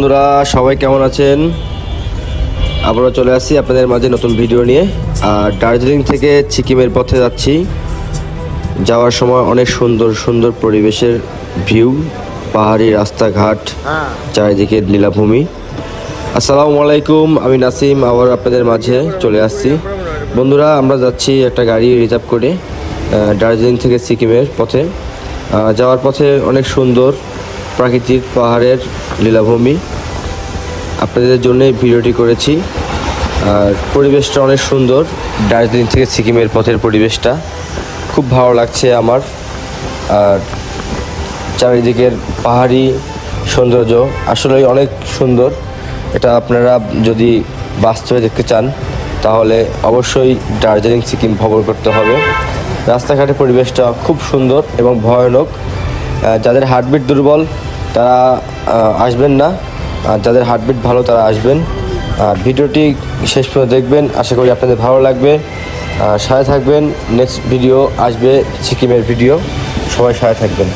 বন্ধুরা সবাই কেমন আছেন? আবারও চলে আসছি আপনাদের মাঝে নতুন ভিডিও নিয়ে। আর দার্জিলিং থেকে সিকিমের পথে যাচ্ছি। যাওয়ার সময় অনেক সুন্দর সুন্দর পরিবেশের ভিউ পাহাড়ি রাস্তাঘাট চারিদিকে লীলাভূমি। আসসালামু আলাইকুম আমি নাসিম আবার আপনাদের মাঝে চলে আসছি। বন্ধুরা আমরা যাচ্ছি একটা গাড়ি রিজার্ভ করে দার্জিলিং থেকে সিকিমের পথে। যাওয়ার পথে অনেক সুন্দর প্রাকৃতিক পাহাড়ের লীলাভূমি। আপনাদের জন্য এই ভিডিওটি করেছি। আর পরিবেশটা অনেক সুন্দর। দার্জিলিং থেকে সিকিমের পথের পরিবেশটা। খুব ভালো লাগছে আমার। আর চারিদিকের পাহাড়ি সৌন্দর্য আসলেই অনেক সুন্দর। এটা আপনারা যদি বাস্তবে দেখতে চান, তাহলে অবশ্যই দার্জিলিং, সিকিম ভ্রমণ করতে হবে। রাস্তাঘাটের পরিবেশটা খুব সুন্দর এবং ভয়ানক। যাদের হার্টবিট দুর্বল তারা আসবেন না। আর যাদের হার্টবিট ভালো, তারা আসবেন। আর ভিডিওটি শেষ পর্যন্ত দেখবেন। আশা করি আপনাদের ভালো লাগবে। সাথে থাকবেন। নেক্সট ভিডিও আসবে সিকিমের ভিডিও সবাই সাথে থাকবেন।